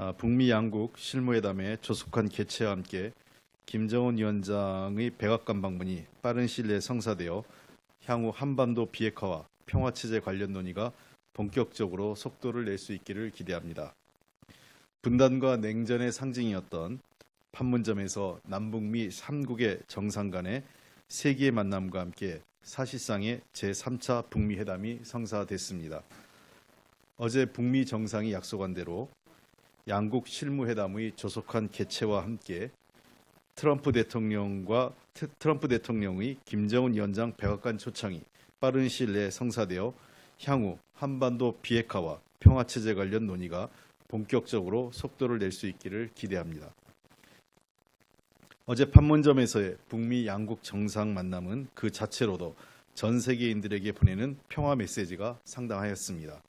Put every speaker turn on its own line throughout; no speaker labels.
아, 북미 양국 실무회담의 조속한 개최와 함께 김정은 위원장의 백악관 방문이 빠른 시일 내에 성사되어 향후 한반도 비핵화와 평화 체제 관련 논의가 본격적으로 속도를 낼 수 있기를 기대합니다. 분단과 냉전의 상징이었던 판문점에서 남북미 3국의 정상 간의 세기의 만남과 함께 사실상의 제3차 북미 회담이 성사됐습니다. 어제 북미 정상이 약속한 대로 양국 실무회담의 조속한 개최와 함께 트럼프 대통령과 트- 트럼프 대통령의 김정은 위원장 백악관 초청이 빠른 시일 내에 성사되어 향후 한반도 비핵화와 평화 체제 관련 논의가 본격적으로 속도를 낼 수 있기를 기대합니다. 어제 판문점에서의 북미 양국 정상 만남은 그 자체로도 전 세계인들에게 보내는 평화 메시지가 상당하였습니다.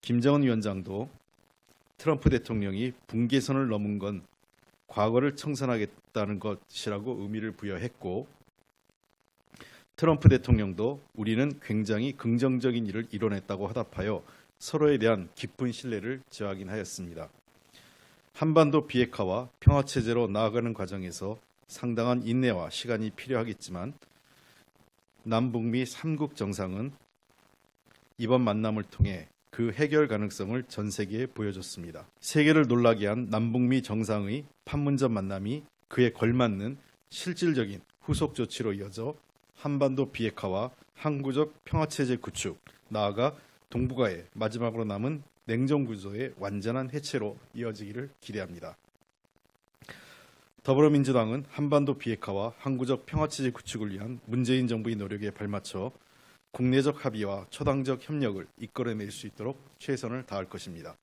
김정은 위원장도 트럼프 대통령이 분계선을 넘은 건 과거를 청산하겠다는 것이라고 의미를 부여했고 트럼프 대통령도 우리는 굉장히 긍정적인 일을 이뤄냈다고 화답하여 서로에 대한 깊은 신뢰를 저하긴 하였습니다. 한반도 비핵화와 평화 체제로 나아가는 과정에서 상당한 인내와 시간이 필요하겠지만 남북미 3국 정상은 이번 만남을 통해 그 해결 가능성을 전 세계에 보여줬습니다. 세계를 놀라게 한 남북미 정상의 판문점 만남이 그에 걸맞는 실질적인 후속 조치로 이어져 한반도 비핵화와 항구적 평화 체제 구축, 나아가 동북아의 마지막으로 남은 냉전 구조의 완전한 해체로 이어지기를 기대합니다. 더불어민주당은 한반도 비핵화와 항구적 평화 체제 구축을 위한 문재인 정부의 노력에 발맞춰 국내적 합의와 초당적 협력을 이끌어낼 수 있도록 최선을 다할 것입니다.